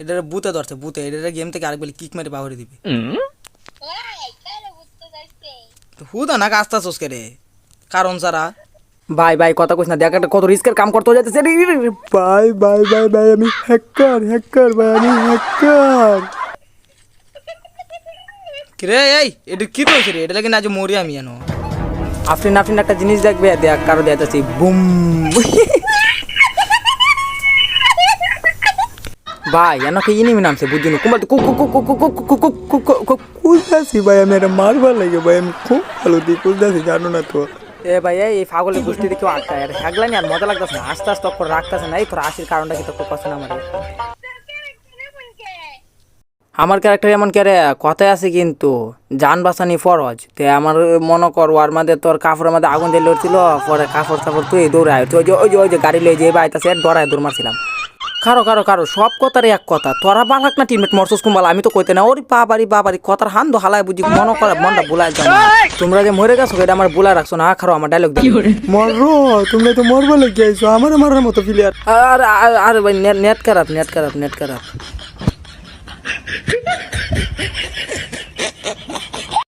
এটা বুতে ধরছে বুতে এটা গেম থেকে আরেকবার কিক মেরে পাওয়ারে দিবে। হুদা না আস্তে আস্তে রে? কারণ সারা। ভাই ভাই কথা কইস না দেখ একটা কত রিস্কের কাম করতে যাচ্ছে। ভাই ভাই ভাই ভাই আমি হ্যাকার হ্যাকার ভাই আমি হ্যাকার কিরে এই এটা কি কইছে রে? এটা লাগে না আজ মরি আমি জানো আফরিন আফরিন একটা জিনিস দেখবে দেখ কারও দেখাচ্ছি বুম। ভাই এনাকে ইনিমি নামছে বুঝুন কুমার কুদাসি ভাই আমি এটা মারবার লাগে ভাই আমি খুব ভালো দিই কুদাসি জানো না তো এ ভাই এই ফাগলের গোষ্ঠী দেখে আটকায় আর হ্যাগলানি আর মজা লাগতেছে না আস্তে আস্তে অক্ষর রাখতেছে না এই তোর আসির কারণটা কি তোর পছন্দ আমার আমার ক্যারেক্টার এমন ক্যারে কথায় আছে কিন্তু যান বাঁচানি ফরজ তে আমার মনে কর ওর মাঝে তোর কাপড়ের মধ্যে আগুন দিয়ে লড়ছিল পরে কাপড় চাপড় তুই দৌড়ায় তুই ওই যে ওই যে গাড়ি লয়ে যে বাইতাছে ডরায় দৌড় মারছিলাম কারও কারও কারও সব কথার এক কথা। তোরা বালাক না টিমমেট মরসুস কুম্বালা আমি তো কইতে না ওরে বাবারি বাবারি কথার হান দো হালায় বুঝি মন করে মনটা বুলায় যাও তোমরা যে মরে গেছো এটা আমার বুলা রাখছো না খারো আমার ডায়লগ দিও। মরো? তোমরা তো মরবো লেগে আইছো আমার মারার মতো প্লেয়ার আর। আর ভাই নেট খারাপ নেট খারাপ নেট খারাপ।